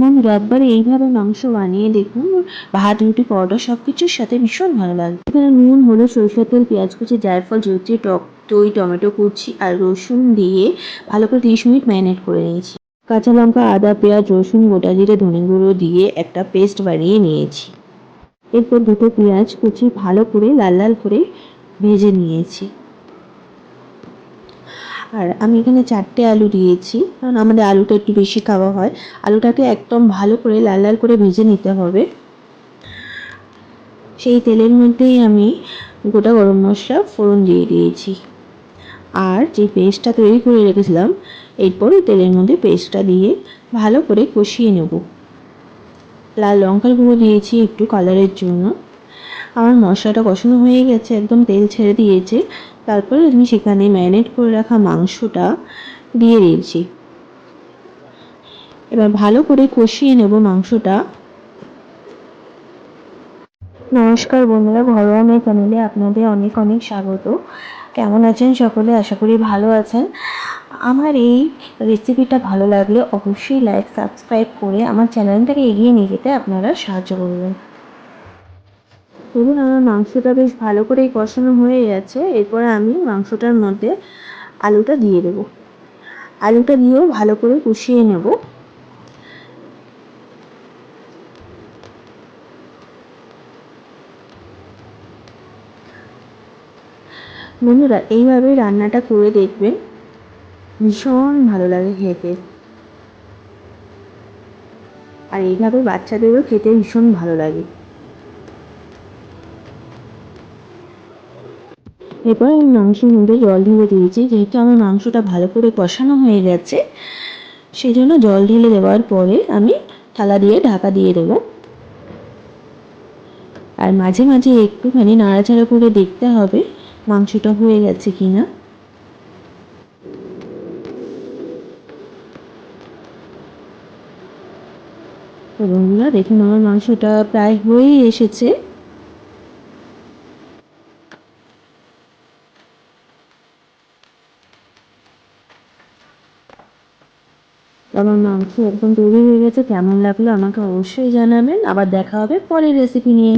বন্ধুরা একবার এইভাবে মাংস বানিয়ে দেখুন, ভাত, রুটি, পরোটা সব কিছুর সাথে ভীষণ ভালো লাগবে। এখানে নুন, হলুদ, সরষের তেল, পেঁয়াজ কুচি, জায়ফল জৈত্রী টক দই, টমেটো কুচি আর রসুন দিয়ে ভালো করে তিরিশ মিনিট ম্যারিনেট করে নিয়েছি। কাঁচা লঙ্কা, আদা, পেঁয়াজ, রসুন, গোটা জিরে, ধনে গুঁড়ো দিয়ে একটা পেস্ট বানিয়ে নিয়েছি। এরপর দুটো পেঁয়াজ কুচি ভালো করে লাল লাল করে ভেজে নিয়েছি। আর আমি এখানে চারটে আলু দিয়েছি। কারণ আমাদের আলুটা একটু বেশি খাওয়া হয়। আলুটাকে একদম ভালো করে লাল লাল করে ভেজে নিতে হবে। সেই তেলের মধ্যেই আমি গোটা গরম মশলা, ফোড়ন দিয়ে দিয়েছি। আর যে পেস্টটা তৈরি করে রেখেছিলাম, এরপর তেলের মধ্যে পেস্টটা দিয়ে ভালো করে কষিয়ে নেব। লাল লঙ্কার গুঁড়ো দিয়েছি একটু কালারের জন্য। আমার মশলাটা কষানো হয়ে গেছে, একদম তেল ছেড়ে দিয়েছে। তারপরে আমি সেখানে ম্যারিনেট করে রাখা মাংসটা দিয়ে দিয়েছি। এবার ভালো করে কষিয়ে নেব মাংসটা। নমস্কার বন্ধুরা, ঘরোয়া মেয়ে চ্যানেলে আপনাদের অনেক অনেক স্বাগত। কেমন আছেন সকলে? আশা করি ভালো আছেন। আমার এই রেসিপিটা ভালো লাগলে অবশ্যই লাইক সাবস্ক্রাইব করে আমার চ্যানেলটাকে এগিয়ে নিয়ে যেতে আপনারা সাহায্য করবেন। দেখুন আমার মাংসটা বেশ ভালো করেই কষানো হয়ে গেছে। এরপরে আমি মাংসটার মধ্যে আলুটা দিয়ে দেবো। আলুটা দিয়েও ভালো করে কষিয়ে নেব। বন্ধুরা, এইভাবে রান্নাটা করে দেখবেন, ভীষণ ভালো লাগে খেতে। আর এইভাবে বাচ্চাদেরও খেতে ভীষণ ভালো লাগে। এরপর আমি মাংসের মধ্যে জল ঢেলে দিয়েছি, যেহেতু আমার মাংসটা ভালো করে কষানো হয়ে গেছে, সেই জন্য জল ঢেলে দেওয়ার পরে আমি থালা দিয়ে ঢাকা দিয়ে দেবো। আর মাঝে মাঝে একটুখানি নাড়াচাড়া করে দেখতে হবে মাংসটা হয়ে গেছে কি না বন্ধুরা, দেখুন আমার মাংসটা প্রায় হয়েই এসেছে। আমার মাংস একদম তৈরি হয়ে গেছে? কেমন লাগল আমাকে অবশ্যই জানাবেন। আবার দেখা হবে পরের রেসিপি নিয়ে।